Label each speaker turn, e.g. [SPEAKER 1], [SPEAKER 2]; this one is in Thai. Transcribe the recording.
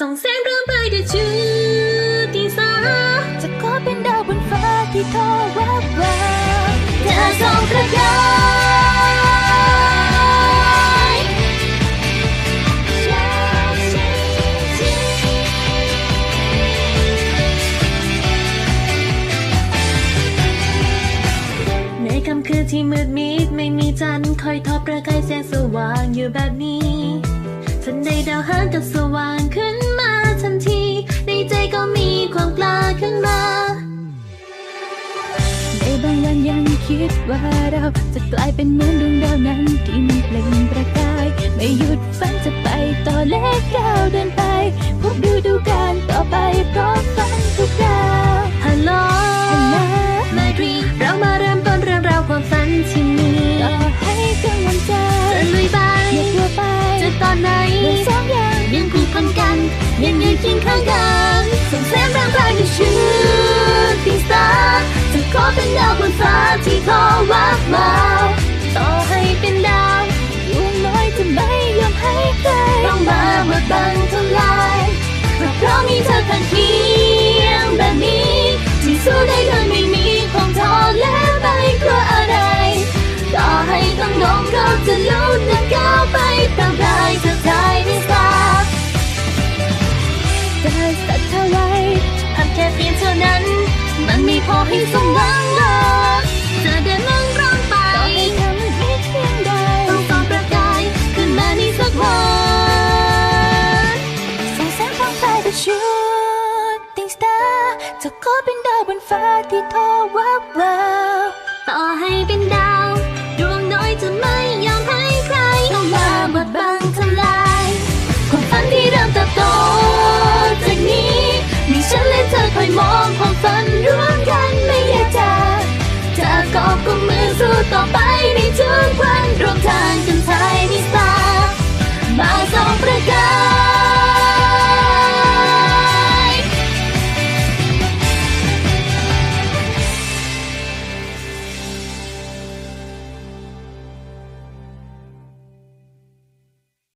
[SPEAKER 1] ส่องแสงเริ่มไปด้วยชูตีสา
[SPEAKER 2] จะขอเป็นดาวบนฟ้าที่ทอวับวาว
[SPEAKER 1] เธอส่องประกายในค่ำคืนที่มืดมิดไม่มีจันทร์คอยทอประกายแสงสว่างอยู่แบบนี้ทันใดดาวหางก็สว่างขึ้น
[SPEAKER 2] บางวันยังคิดว่าเราจะกลายเป็นเหมือนดวงดาวนั้นที่มันเปล่งประกาย ไม่หยุดฝัน
[SPEAKER 1] มีเธอข้างเคียงแบบนี้ ที่สู้ได้โดยไม่มีความท้อและไม่กลัวอะไร ต่อให้ต้องลงเราจะลุ้นและก้าวไปตามรายเธอทายในสตาร์
[SPEAKER 2] ได้สักเท่าไร
[SPEAKER 1] ทำแค่เพียงเท่านั้น มันไม่พอให้สมหวังหรอ
[SPEAKER 2] ฟ้าไปด้วยชูติ้งสตาร์จะขอเป็นดาวบนฟ้าที่ทอวับวาว
[SPEAKER 1] ต่อให้เป็นด